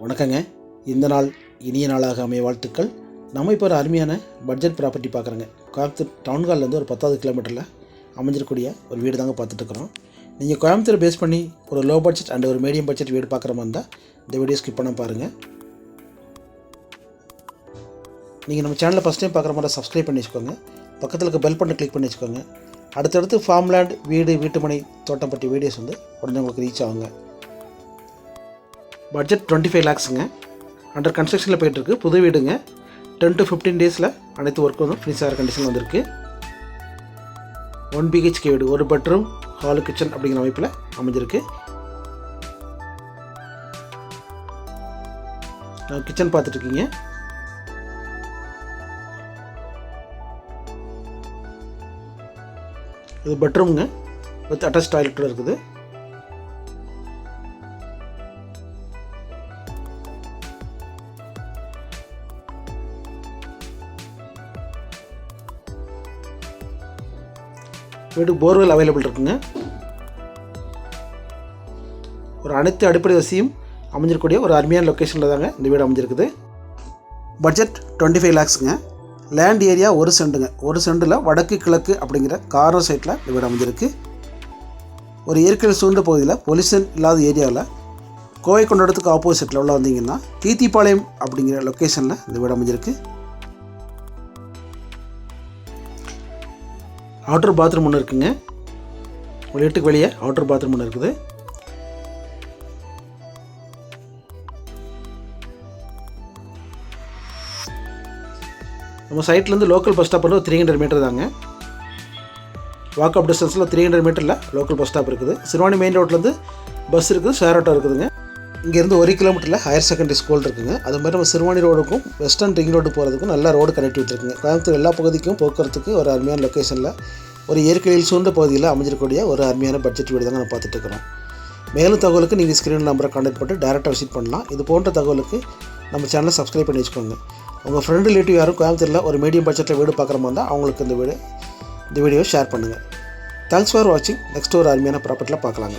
வணக்கங்க. இந்த நாள் இனிய நாளாக அமைய வாழ்த்துக்கள். நம்ம இப்போ ஒரு அருமையான பட்ஜெட் ப்ராப்பர்ட்டி பார்க்குறோங்க. கோயம்புத்தூர் டவுன்ஹால்லேருந்து ஒரு பத்தாவது கிலோமீட்டரில் அமைஞ்சிருக்கூடிய ஒரு வீடு தாங்க பார்த்துட்ருக்குறோம் நீங்கள் கோயம்புத்தூர் பேஸ் பண்ணி ஒரு லோ பட்ஜெட் அண்ட் ஒரு மீடியம் பட்ஜெட் வீடு பார்க்குற மாதிரி இருந்தால் இந்த வீடியோ ஸ்கிப் பண்ண பாருங்கள் நீங்கள் நம்ம சேனலை ஃபஸ்ட் டைம் பார்க்குற மாதிரி சப்ஸ்கிரைப் பண்ணி வச்சுக்கோங்க. பக்கத்தில் இருக்க பெல் பட்டன் கிளிக் பண்ணி வச்சுக்கோங்க. அடுத்தடுத்து ஃபார்ம்லேண்ட் வீடு வீட்டுமனை தோட்டம் பற்றி வீடியோஸ் வந்து உடனே உங்களுக்கு ரீச் ஆகுங்க. பட்ஜெட் டுவெண்ட்டி ஃபைவ் லேக்ஸுங்க அண்டர் கன்ஸ்ட்ரக்ஷனில் போயிட்டுருக்கு. புது வீடுங்க. டென் டு ஃபிஃப்டீன் டேஸில் அனைத்து ஒர்க் வந்து ஃபினிஷ் ஆகிற கண்டிஷன் வந்திருக்கு. ஒன் பிஹெச்கே வீடு ஒரு பெட்ரூம் ஹாலு கிச்சன் அப்படிங்கிற அமைப்பில் அமைஞ்சிருக்கு. கிச்சன் பார்த்துட்ருக்கீங்க. இது பெட்ரூமுங்க வித் அட்டாச் டாய்லெட்டோட இருக்குது. வீடு போர்வெல் அவைலபிள் இருக்குங்க. ஒரு அனைத்து அடிப்படை வசதியும் அமைஞ்சிருக்கக்கூடிய ஒரு அருமையான லொக்கேஷனில் தாங்க இந்த வீடு அமைஞ்சிருக்குது. பட்ஜெட் டுவெண்ட்டி ஃபைவ் லேக்ஸுங்க லேண்ட் ஏரியா ஒரு செண்டுங்க. ஒரு செண்டில் வடக்கு கிழக்கு அப்படிங்கிற கார்னர் சைட்டில் இந்த வீடு அமைஞ்சிருக்கு. ஒரு இயற்கை சூழ்ந்த பகுதியில் பொல்யூஷன் இல்லாத ஏரியாவில் கோவை கொண்டாடத்துக்கு ஆப்போசிட்டில் உள்ள வந்தீங்கன்னா தீத்திப்பாளையம் அப்படிங்கிற லொக்கேஷனில் இந்த வீடு அமைஞ்சிருக்கு. அவுட்டர் பாத்ரூம் ஒன்று இருக்குங்க. ஒரு வீட்டுக்கு வெளியே அவுட்டர் பாத்ரூம் ஒன்று இருக்குது. நம்ம சைட்லேருந்து லோக்கல் பஸ் ஸ்டாப் வந்து த்ரீ ஹண்ட்ரட் மீட்டர் தாங்க. வாக்கப் டிஸ்டன்ஸில் த்ரீ ஹண்ட்ரட் மீட்டரில் லோக்கல் பஸ் ஸ்டாப் இருக்குது. சிறுவாணி மெயின் ரோட்லேருந்து பஸ் இருக்குது ஷேர் ஆட்டோ இருக்குதுங்க. இங்கேருந்து ஒரு கிலோமீட்டரில் ஹையர் செகண்டரி ஸ்கூல் இருக்குங்க. அது மாதிரி நம்ம சிறுவாணி ரோடுக்கும் வெஸ்டர்ன் ரிங் ரோடு போகிறதுக்கும் நல்ல ரோடு கனெக்டிவிட்டி இருக்குங்க. கோயம்புத்தூர் எல்லா பகுதிக்கும் போக்குவரத்துக்கு ஒரு அருமையான லொக்கேஷனில் ஒரு இயற்கையில் சூழ்ந்த பகுதியில் அமைஞ்சிருக்கக்கூடிய ஒரு அருமையான பட்ஜெட் வீடு தாங்க நம்ம பார்த்துட்டுருக்குறோம். மேலும் தகவலுக்கு நீங்கள் ஸ்க்ரீன் நம்பரை கான்டாக்ட் பண்ணிட்டு டேரெக்டாக விசிட் பண்ணலாம். இது போன்ற தகவலுக்கு நம்ம சேனலை சப்ஸ்கிரைப் பண்ணி வச்சுக்கோங்க. உங்கள் ஃப்ரெண்டு ரிலேட்டிவ் யாரும் கோயம்புத்தூரில் ஒரு மீடியம் பட்ஜெட்டில் வீடு பார்க்குற மாதிரி இருந்தால் அவங்களுக்கு இந்த வீடு இந்த வீடியோவை ஷேர் பண்ணுங்கள் தேங்க்ஸ் ஃபார் வாட்சிங் நெக்ஸ்ட் ஒரு அருமையான ப்ராப்பர்ட்டியில் பார்க்கலாங்க.